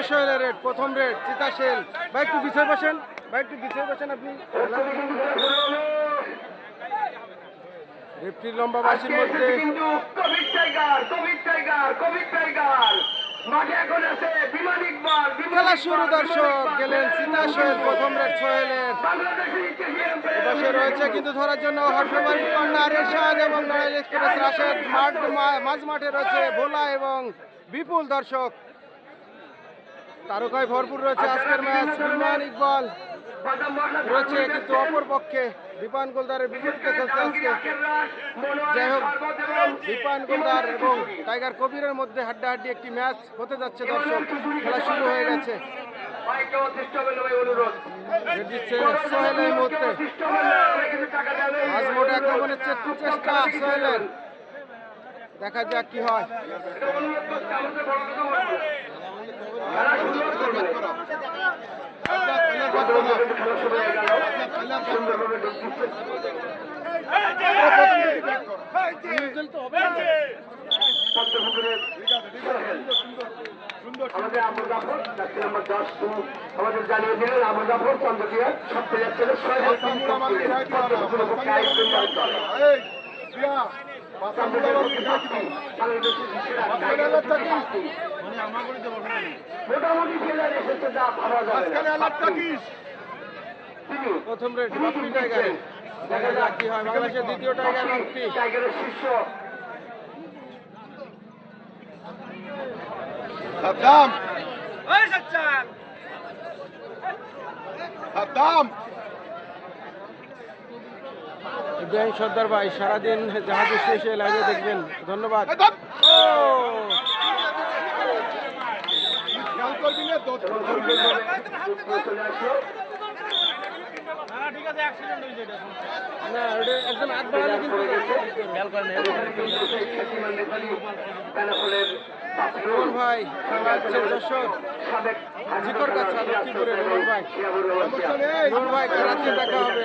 চিতাশৈলের rate প্রথম rate চিতাশৈল ভাই একটু পিছিয়ে বসেন। ভাই একটু পিছিয়ে বসেন আপনি। রেফটি লম্বা বাসির মধ্যে। কিন্তু Covid tiger Covid tiger Covid tiger মাঠে এখন আছে বিমান ইকবাল খেলা শুরু দর্শক। প্রথম সোহেলের রয়েছে কিন্তু ধরার জন্য এবং এক্সপ্রেস রাশেদ। মাঠ মাঝ মাঠে রয়েছে ভোলা এবং বিপুল দর্শক। তারকায় ভরপুর রয়েছে আজকের ম্যাচ বিমান ইকবাল। রয়েছে কিন্তু অপর পক্ষে বিপান গোলদারের বিপরীতে খেলছে আজকে। যাই হোক বিপান গোলদার এবং টাইগার কবিরের মধ্যে হাড্ডাহাড্ডি একটি ম্যাচ হতে যাচ্ছে দর্শক, খেলা শুরু হয়ে গেছে। চেষ্টা দেখা যাক কি হয়। আমাদের হয়ে আবু জাফর যাত্রী নম্বর দশ আমাদের জানিয়ে দিলেন আবু জাফর চন্দ্রকিয়া সব প্লেয়ার ছিল সোহেল মোটামুটি এসেছে যা ভাবা যাবে প্রথম টাইগার। দেখা যাক কি হয়। বাংলাদেশের দ্বিতীয় টাইগার টাইগারের শীর্ষ। সাদ্দাম সাদ্দাম ইব্রাহিম সর্দার ভাই সারাদিন জাহাজ এসে লাইভে দেখবেন। ধন্যবাদ। ও খেয়াল করবি না তো চলে আসলো না ওটা একদম হাত বাড়ালে কিন্তু রোহন ভাই যশোর জিকর কাছে লক্ষ্মীপুরের রোহন ভাই রোহন ভাই খেলাতে দেখা হবে।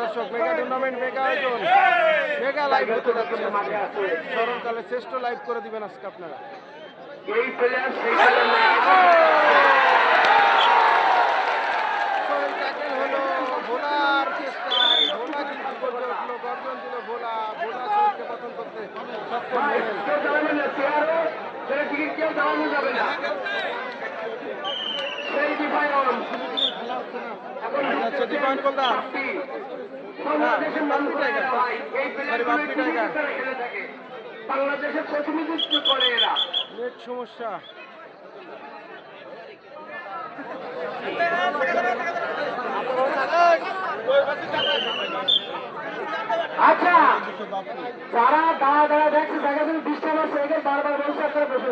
দর্শক। মেগা টুর্নামেন্ট মেগা আয়োজন। মেগা লাইভ হতে যাচ্ছে স্মরণকালে শ্রেষ্ঠ লাইভ করে দিবেন আজকে আপনারা। সেই টিকিট বাংলাদেশের সমস্যা আচ্ছা যারা দাঁড়া দাঁড়া দেখছে, দেখা যাবে ডিস্টার্ব আছে এদের বারবার বলছে, আপনারা বসে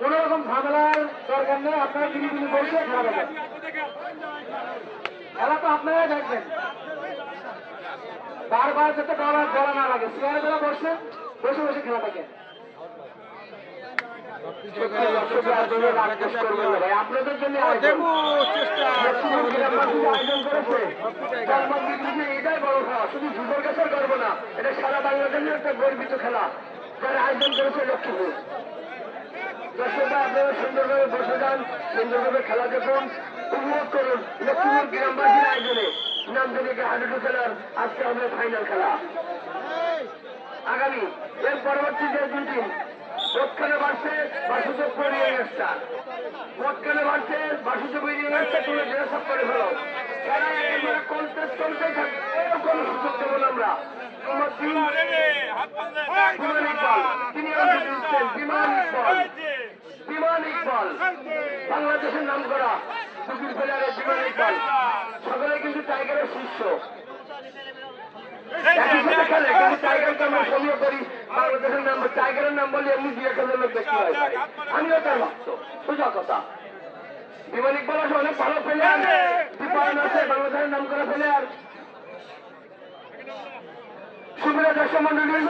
কোন রকম ঝামেলার দরকার নেই, আপনারা তিনি তিনি বসে দেখেন খেলা তো আপনারাই দেখবেন। বারবার যাতে ডলার বলা না লাগে চেয়ারে যারা বসে বসে বসে খেলা দেখেন। বাপ্পি টাইগারের চলছে দর্শক, দেখা যাক কি হয়। আপনাদের জন্য এটাই বড় খেলা শুধু যুবর না এটা সারা বাংলাদেশের একটা গর্বিত খেলা যারা আয়োজন করেছে লক্ষ্মীপুর। দর্শকরা আপনারা সুন্দরভাবে বসে যান সুন্দরভাবে খেলা দেখুন। উপভোগ করুন লক্ষ্মীপুর গ্রামবাসীর আয়োজনে হাডুডু খেলার আজকে হবে ফাইনাল খেলা। আগামী এর পরবর্তী যে দুই দিন মতখানে বাড়ছে বাসুযোগ্য নিয়ে গেছে। মতখানে বাড়ছে তুমি ড্রেস আপ করে ফেলো। খেলা একেবারে কন্টেস্ট চলতেই থাকবে কোনো সুযোগ দেবো না আমরা। তোমার বিমান ইকবাল তিনি ইকবাল বিমান ইকবাল বাংলাদেশের নাম করা দুপুর প্লেয়ারের বিমান ইকবাল সকলে কিন্তু টাইগারের শিষ্য একই সাথে খেলে কিন্তু টাইগারকে আমরা সমীহ করি বাংলাদেশের নাম টাইগারের নাম বলে এমনি দিয়ে লোক দেখতে হয় আমিও তার ভক্ত সোজা কথা বিমান ইকবাল আছে অনেক ভালো প্লেয়ার দীপায়ন আছে বাংলাদেশের নাম করা প্লেয়ার সুবিধা দর্শক মন্ডলী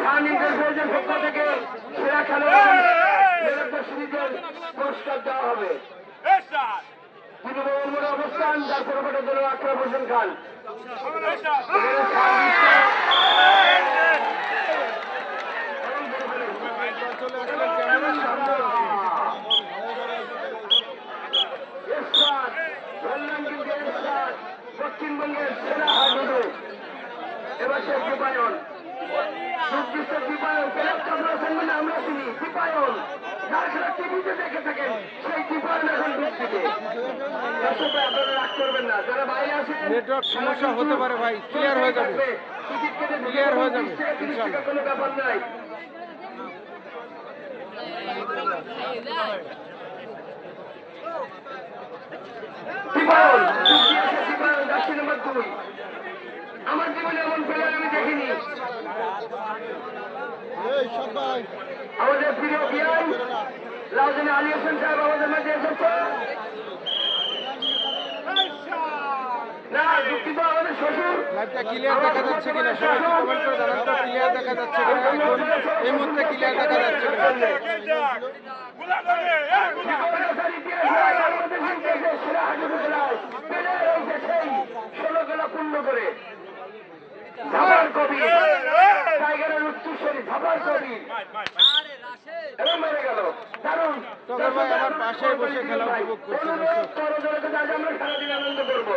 খান ইন্টারপ্রাইজের পক্ষ থেকে সেরা খেলোয়াড় পুরস্কার দেওয়া হবে অবস্থান যার পরবর্তী দল আকরাম খান পশ্চিমবঙ্গের সেরা হাডুডু এবার সে দীপায়ন দীপায়ন আমরা চিনি দীপায়ন যার খেলা টিভিতে দেখে থাকেন সেই দীপায়ন এখন ভিত্তিতে দর্শক ভাই, আপনারা রাগ করবেন না। যারা বাইরে আছেন নেটওয়ার্ক সমস্যা হতে পারে ভাই। ক্লিয়ার হয়ে যাবে। টিকিট কেটে Clear হয়ে যাবে, ইনশাআল্লাহ। কোনো ব্যাপার নাই। আমার জীবনে এমন প্লেয়ার আমি দেখিনি। এই সবাই আমাদের প্রিয় বিয়াই লাউজনে আলী হোসেন সাহেব আমাদের মাঝে এসেছে না দুঃখিত আমাদের শ্বশুর লাইভটা ক্লিয়ার দেখা যাচ্ছে কিনা সবাই কমেন্ট করে জানান তো ক্লিয়ার দেখা যাচ্ছে কিনা এখন এই মুহূর্তে ক্লিয়ার দেখা যাচ্ছে কিনা ষোলো পূর্ণ করে ধাবার কবি টাইগারের উচ্চস্বরী ধাবার এবং মেরে গেল। দারুণ। আমার পাশেই বসে খেলা উপভোগ করছে আমরা সারাদিন আনন্দ করব।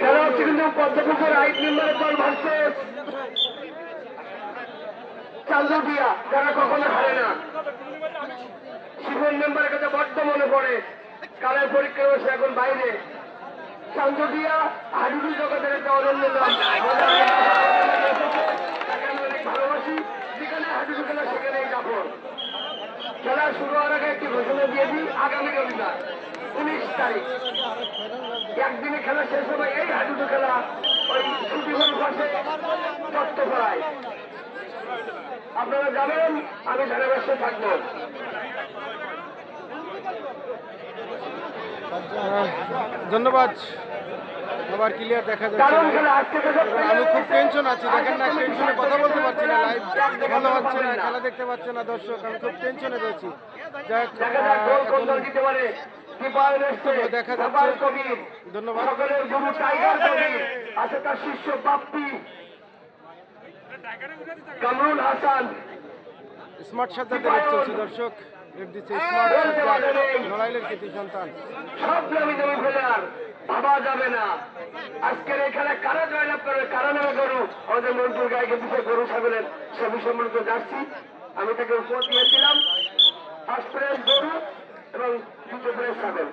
খেলা হচ্ছে কিন্তু পদ্মপুকুর আইট মেম্বারের দল ভাসছে চান্দুটিয়া যারা কখনো হারে না। শিবন মেম্বারের কাছে বড্ড মনে পড়ে। কালের পরীক্ষা বসে এখন বাইরে। চান্দুটিয়া হাডুডু জগতের একটা ভালোবাসি, যেখানে হাডুডু খেলা, সেখানেই কাপড় খেলা শুরু হওয়ার আগে একটি ঘোষণা দিয়ে দিই, আগামী রবিবার, উনিশ তারিখ। একদিনে খেলা শেষ হবে, এই হাডুডু খেলা ওই ছুটিগুলোর পাশে চট্টপাড়ায় আপনারা জানেন আমি ধারাবাসে থাকব। ধন্যবাদ। আবার ক্লিয়ার দেখা যাচ্ছে আমি খুব টেনশন আছি। দেখেন না টেনশনে কথা বলতে পারছি না। লাইভ ভালো হচ্ছে না খেলা দেখতে পাচ্ছে না দর্শক। আমি খুব টেনশনে রয়েছি। দেখা যাচ্ছে। ধন্যবাদ। হাসান। স্মার্ট সাজ্জাদের চলছে দর্শক। রেট দিচ্ছে স্মার্ট নড়াইলের কৃতি সন্তান। সব নামি দামি ভাবা যাবে না। আজকের এই কারা জয়লাভ করবে কারা নামে গরু আমাদের মন্টুর গায়ে পিছিয়ে গরু ছাগলের সবই সম্মিলিত যাচ্ছি আমি তাকে উপহার দিয়েছিলাম। ফার্স্ট গরু এবং দ্বিতীয় প্রেস ছাগল।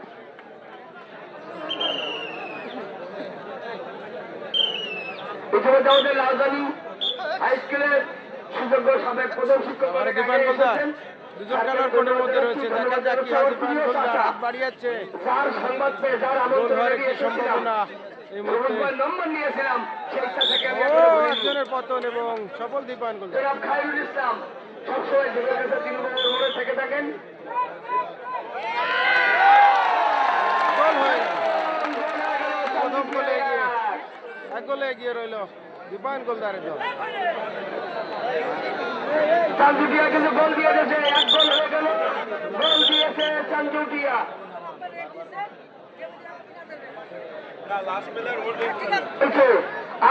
ইতিমধ্যে আমাদের রাজধানী হাই স্কুলের সুযোগ্য সাবেক প্রধান শিক্ষক দুজন খেলার কোর্টের মধ্যে রয়েছে। দেখা যাক কি দীপায়ন গোলদার হাত বাড়িয়েছে। গোল হওয়ার একটি সম্ভাবনা এই মুহূর্তে। রবিবার নম্বর নিয়েছিলাম। সেইটা থেকে আমি ও একজনের পতন এবং সফল দীপায়ন গোলদার জনাব খায়রুল ইসলাম সবসময় যুবের কাছে তিন নম্বর মোড়ে থেকে থাকেন। গোল হয়ে প্রথম গোলে এগিয়ে এক গোলে এগিয়ে রইল। দীপায়ন গোলদারের দল। চান্দুটিয়া কিন্তু গোল দিয়ে দিয়েছে এক গোল হয়ে গেল। গোল দিয়েছে চান্দুটিয়া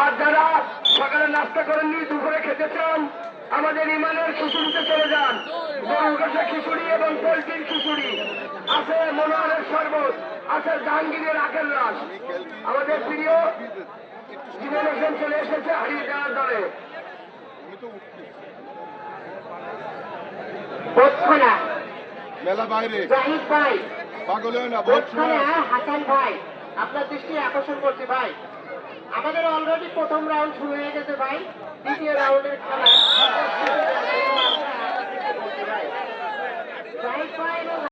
আর যারা সকালে নাস্তা করেননি, দুপুরে খেতে চান, আমাদের ইমানের খিচুড়িতে চলে যান। গরুর কাছে খিচুড়ি এবং পোলট্রির খিচুড়ি। আছে মনোহরের শরবত, আছে জাহাঙ্গীরের আখের রস। আমাদের প্রিয় জীবন হোসেন চলে এসেছে হারিয়ে যাওয়ার দলে। মেলা বাইরে। জাহিদ ভাই। পাগল না বহুত সময় বোধখানা আছে। হাসান ভাই। আপনার দৃষ্টি আকর্ষণ করছি ভাই। আমাদের অলরেডি প্রথম রাউন্ড শুরু হয়ে গেছে ভাই। দ্বিতীয় রাউন্ডের খেলা।